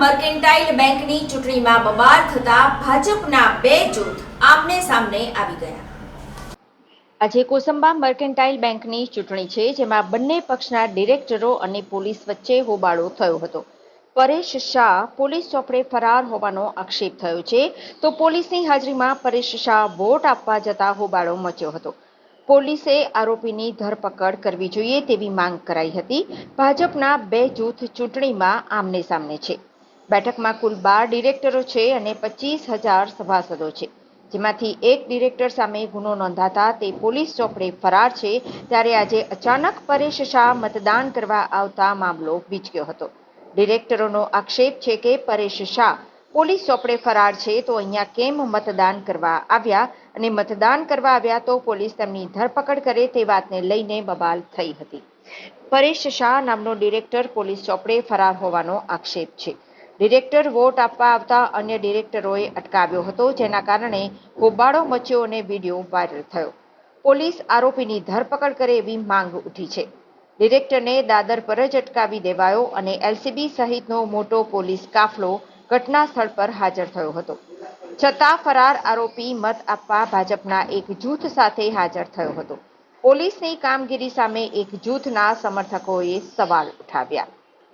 Mercantile બેંકની ચૂંટણીમાં બબાલ થતા ભાજપના બે જૂથ આમને સામને આવી ગયા. આજે કોસંબા મર્કેન્ટાઇલ બેંકની ચૂંટણી છે, જેમાં બંને પક્ષના ડિરેક્ટરો અને પોલીસ વચ્ચે હોબાળો થયો હતો. પરેશ શાહ પોલીસ ચોપડે ફરાર હોવાનો આક્ષેપ થયો છે, તો પોલીસની હાજરીમાં પરેશ શાહ વોટ આપવા જતા હોબાળો મચ્યો હતો. પોલીસે આરોપીની ધરપકડ કરવી જોઈએ તેવી માંગ કરાઈ હતી. ભાજપના બે જૂથ ચૂંટણીમાં આમને સામને છે. બેઠકમાં કુલ બાર ડિરેક્ટરો છે અને પચીસ હજાર સભાસદો છે. જેમાંથી એક ડિરેક્ટર સામે ગુનો નોંધાતા તે પોલીસ ચોપડે ફરાર છે ત્યારે આજે અચાનક પરેશ શાહ મતદાન કરવા આવતા મામલો વિચક્યો હતો. ડિરેક્ટરોનો આક્ષેપ છે કે પરેશ શાહ પોલીસ ચોપડે ફરાર છે તો અહીંયા કેમ મતદાન કરવા આવ્યા? અને મતદાન કરવા આવ્યા તો પોલીસ તેમની ધરપકડ કરે તે વાતને લઈને બબાલ થઈ હતી. પરેશ શાહ નામનો ડિરેક્ટર પોલીસ ચોપડે ફરાર હોવાનો આક્ષેપ છે. ડિરેક્ટર વોટ આપવા આવતા અન્ય ડિરેક્ટરોએ અટકાવ્યો હતો, જેના કારણે હોબાળો મચ્યો અને વીડિયો વાયરલ થયો. પોલીસ આરોપીની ધરપકડ કરે એવી માંગ ઉઠી છે. ડિરેક્ટરને દાદર પર જ અટકાવી દેવાયો અને એલસીબી સહિતનો મોટો પોલીસ કાફલો ઘટના સ્થળ પર હાજર થયો હતો. છતાં ફરાર આરોપી મત આપવા ભાજપના એક જૂથ સાથે હાજર થયો હતો. પોલીસની કામગીરી સામે એક જૂથના સમર્થકોએ સવાલ ઉઠાવ્યા.